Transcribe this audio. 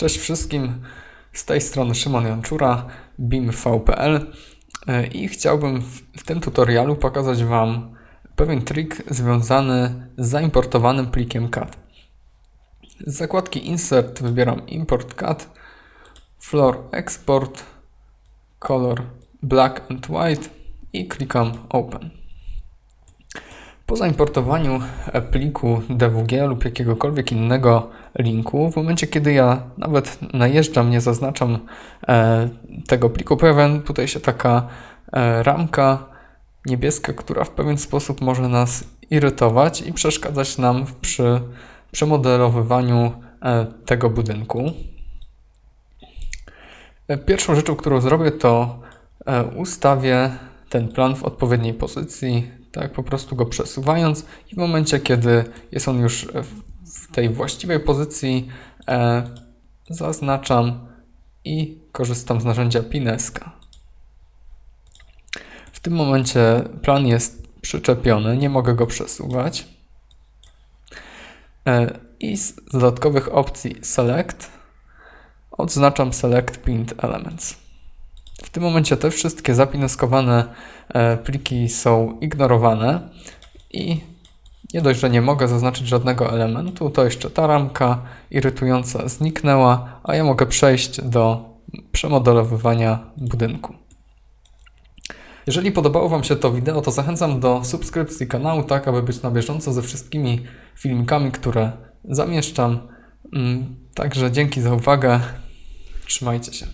Cześć wszystkim, z tej strony Szymon Janczura, BIMV.pl e, i chciałbym w, tym tutorialu pokazać Wam pewien trik związany z zaimportowanym plikiem CAD. Z zakładki Insert wybieram Import CAD, Floor Export, Color Black and White i klikam Open. Po zaimportowaniu pliku DWG lub jakiegokolwiek innego linku, w momencie kiedy ja nawet najeżdżam, nie zaznaczam e, tego pliku, pojawia tutaj się taka e, ramka niebieska, która w pewien sposób może nas irytować i przeszkadzać nam przy przemodelowywaniu e, tego budynku. Pierwszą rzeczą, którą zrobię, to ustawię ten plan w odpowiedniej pozycji, tak po prostu go przesuwając i w momencie, kiedy jest on już w, w tej właściwej pozycji, e, zaznaczam i korzystam z narzędzia Pineska. W tym momencie plan jest przyczepiony, nie mogę go przesuwać. E, I z dodatkowych opcji Select odznaczam Select Pinned Elements. W tym momencie te wszystkie zapineskowane e, pliki są ignorowane i nie dość, że nie mogę zaznaczyć żadnego elementu, to jeszcze ta ramka irytująca zniknęła, a ja mogę przejść do przemodelowywania budynku. Jeżeli podobało Wam się to wideo, to zachęcam do subskrypcji kanału, tak aby być na bieżąco ze wszystkimi filmikami, które zamieszczam. Mm, Także dzięki za uwagę. Trzymajcie się.